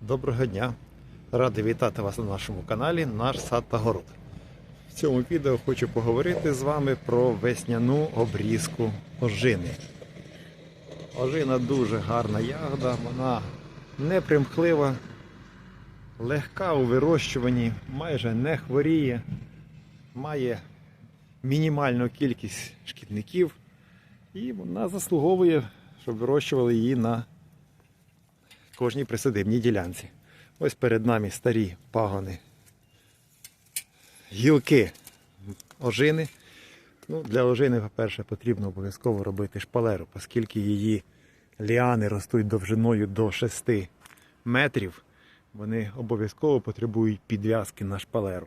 Доброго дня! Радий вітати вас на нашому каналі Наш сад та город. В цьому відео хочу поговорити з вами про весняну обрізку ожини. Ожина дуже гарна ягода, вона не примхлива, легка у вирощуванні, майже не хворіє, має мінімальну кількість шкідників і вона заслуговує, щоб вирощували її на кожній присадибній ділянці. Ось перед нами старі пагони, гілки ожини. Ну, для ожини, по-перше, потрібно обов'язково робити шпалеру, оскільки її ліани ростуть довжиною до 6 метрів, вони обов'язково потребують підв'язки на шпалеру.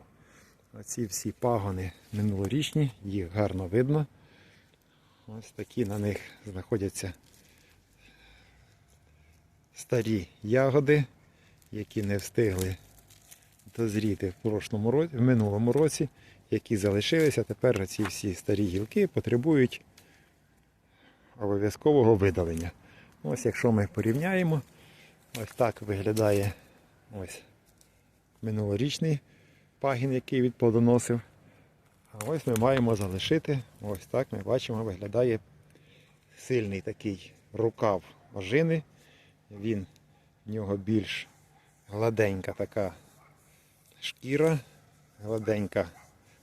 Оці всі пагони минулорічні, їх гарно видно. Ось такі на них знаходяться старі ягоди, які не встигли дозріти в прошлому в минулому році, які залишилися. Тепер ці всі старі гілки потребують обов'язкового видалення. Ось якщо ми порівняємо, ось так виглядає ось минулорічний пагін, який відплодоносив. А ось ми маємо залишити, ось так ми бачимо, виглядає сильний такий рукав ожини. Він в нього більш гладенька така шкіра, гладенька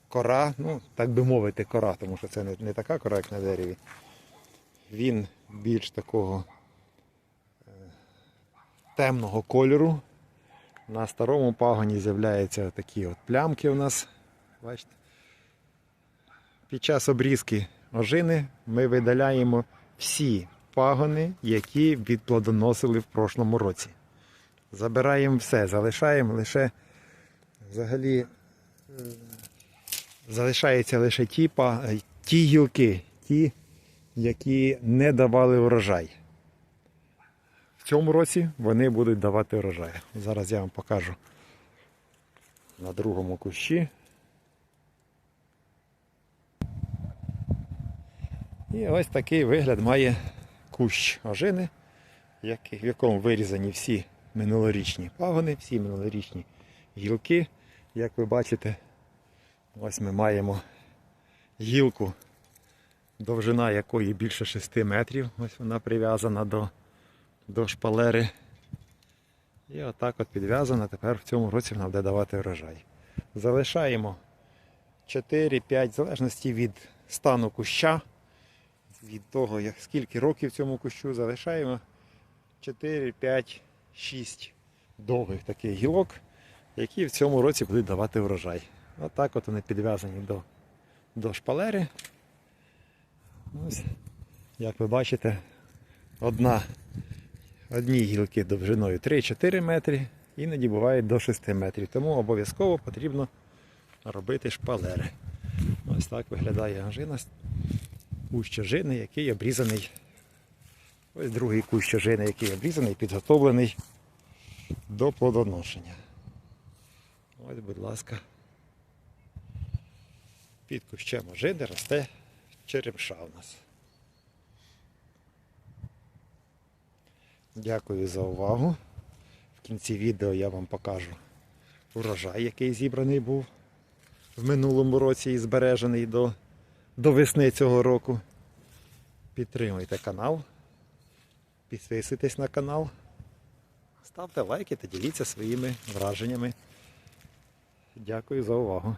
кора, ну, так би мовити, кора, тому що це не, не така кора, як на дереві. Він більш такого е, темного кольору. На старому пагоні з'являються такі от плямки у нас. Бачите? Під час обрізки ожини ми видаляємо всі пагони, які відплодоносили в прошлому році. Забираємо все, залишаємо лише взагалі е, залишаються лише ті, е, ті гілки, ті, які не давали урожай. В цьому році вони будуть давати урожай. Зараз я вам покажу на другому кущі. І ось такий вигляд має кущ ожини, в якому вирізані всі минулорічні пагони, всі минулорічні гілки. Як ви бачите, ось ми маємо гілку, довжина якої більше 6 метрів. Ось вона прив'язана до, до шпалери. І отак от підв'язана. Тепер в цьому році вона буде давати врожай. Залишаємо 4-5, в залежності від стану куща від того, як скільки років цьому кущу залишаємо 4, 5, 6 довгих таких гілок, які в цьому році будуть давати врожай. Отак от вони підв'язані до, до шпалери. Ось, як ви бачите, одна, одні гілки довжиною 3-4 метри, іноді бувають до 6 метрів. Тому обов'язково потрібно робити шпалери. Ось так виглядає ожина кущ ожини, який обрізаний. Ось другий кущ ожини, який обрізаний, підготовлений до плодоношення. Ось, будь ласка, під кущем ожини росте черемша у нас. Дякую за увагу. В кінці відео я вам покажу урожай, який зібраний був в минулому році і збережений до до весни цього року. Підтримуйте канал, підписуйтесь на канал, ставте лайки та діліться своїми враженнями. Дякую за увагу.